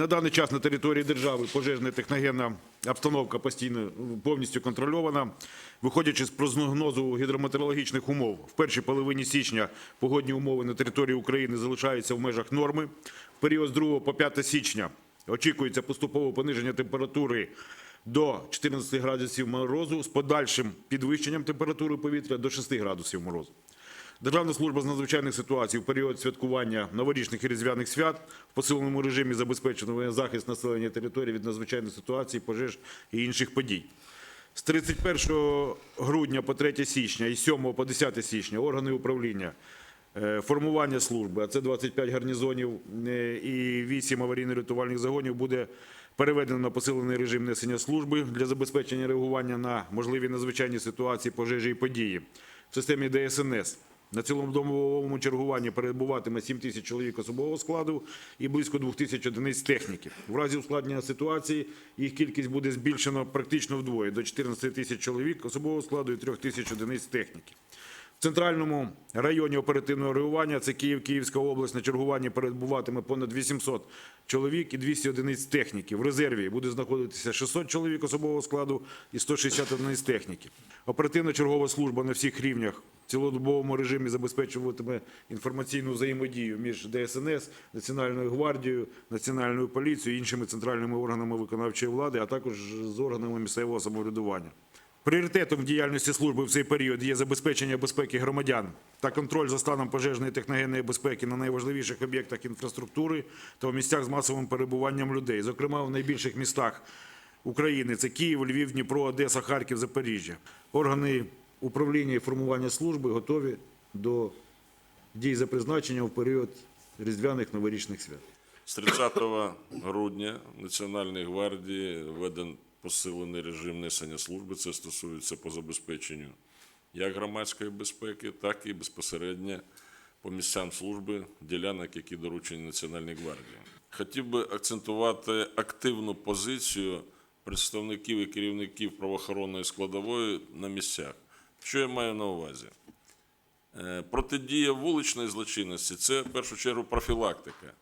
На даний час на території держави пожежна техногенна обстановка постійно повністю контрольована. Виходячи з прогнозу гідрометеорологічних умов, в першій половині січня погодні умови на території України залишаються в межах норми. В період з 2 по 5 січня очікується поступове пониження температури до 14 градусів морозу з подальшим підвищенням температури повітря до 6 градусів морозу. Державна служба з надзвичайних ситуацій в період святкування новорічних і різдвяних свят в посиленому режимі забезпечено захист населення території від надзвичайних ситуацій, пожеж і інших подій. З 31 грудня по 3 січня і з 7 по 10 січня органи управління е, формування служби, а це 25 гарнізонів е, і 8 аварійно-рятувальних загонів буде переведено на посилений режим несення служби для забезпечення реагування на можливі надзвичайні ситуації, пожежі і події. В системі ДСНС на цілодобовому чергуванні перебуватиме 7 тисяч чоловік особового складу і близько 2 тисяч одиниць техніки. В разі ускладнення ситуації їх кількість буде збільшено практично вдвоє до 14 тисяч чоловік особового складу і 3 тисяч одиниць техніки. Центральному районі оперативного реагування, це Київ, Київська область, на чергуванні перебуватиме понад 800 чоловік і 200 одиниць техніки. В резерві буде знаходитися 600 чоловік особового складу і 160 одиниць техніки. Оперативно-чергова служба на всіх рівнях в цілодобовому режимі забезпечуватиме інформаційну взаємодію між ДСНС, Національною гвардією, Національною поліцією, іншими центральними органами виконавчої влади, а також з органами місцевого самоврядування. Пріоритетом в діяльності служби в цей період є забезпечення безпеки громадян та контроль за станом пожежної техногенної безпеки на найважливіших об'єктах інфраструктури та в місцях з масовим перебуванням людей, зокрема в найбільших містах України це Київ, Львів, Дніпро, Одеса, Харків, Запоріжжя. Органи управління і формування служби готові до дій за призначенням в період різдвяних новорічних свят. З 30 грудня Національної гвардії введен посилений режим несення служби. Це стосується по забезпеченню як громадської безпеки, так і безпосередньо по місцям служби ділянок, які доручені Національній гвардії. Хотів би акцентувати активну позицію представників і керівників правоохоронної складової на місцях. Що я маю на увазі? Е, Протидія вуличної злочинності це в першу чергу профілактика.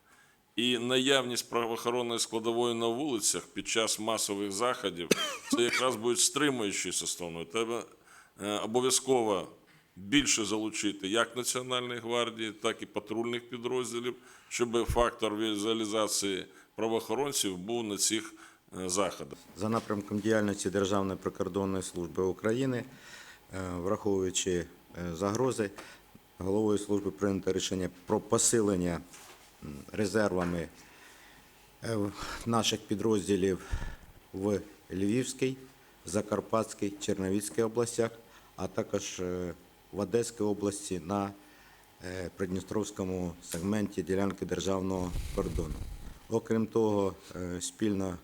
І наявність правоохоронної складової на вулицях під час масових заходів це якраз будуть стримуючою составною. Треба е, обов'язково більше залучити як Національної гвардії, так і патрульних підрозділів, щоб фактор візуалізації правоохоронців був на цих е, заходах. За напрямком діяльності Державної прикордонної служби України, е, враховуючи загрози, головою служби прийнято рішення про посилення резервами е, наших підрозділів в Львівській, Закарпатській, Чернівецькій областях, а також е, в Одеській області на е, Придністровському сегменті ділянки державного кордону. Окрім того, спільно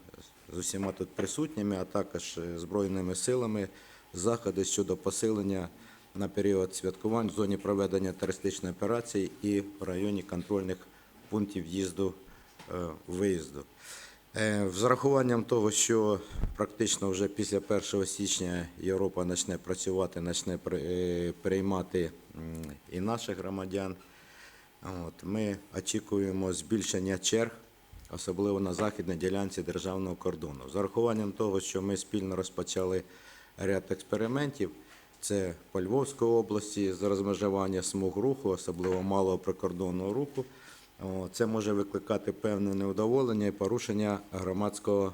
з усіма тут присутніми, а також Збройними силами, заходи щодо посилення на період святкувань в зоні проведення терористичної операції і в районі контрольних пунктів в'їзду е. Е, З урахуванням того, що практично вже після 1 січня Європа почне працювати, почне е, приймати і наших громадян, ми очікуємо збільшення черг, особливо на західній ділянці державного кордону. З урахуванням того, що ми спільно розпочали ряд експериментів, це по Львовській області з розмежування смуг руху, особливо малого прикордонного руху. Це може викликати певне неудоволення і порушення громадського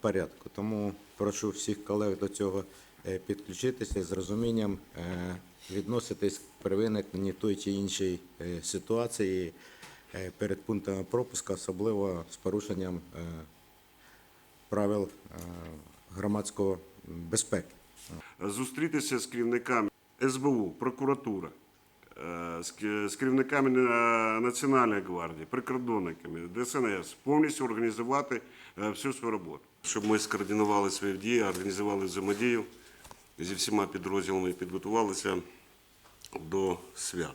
порядку. Тому прошу всіх колег до цього е, підключитися з розумінням е, відноситись при виникненні той чи іншої е, ситуації перед пунктами пропуска, особливо з порушенням правил громадського безпеки. зустрітися з керівниками СБУ, прокуратура, з з керівниками Національної гвардії, прикордонниками, ДСНС, повністю організувати е, всю свою роботу. Щоб ми скоординували свої дії, організували взаємодію зі всіма підрозділами і підготувалися до свят.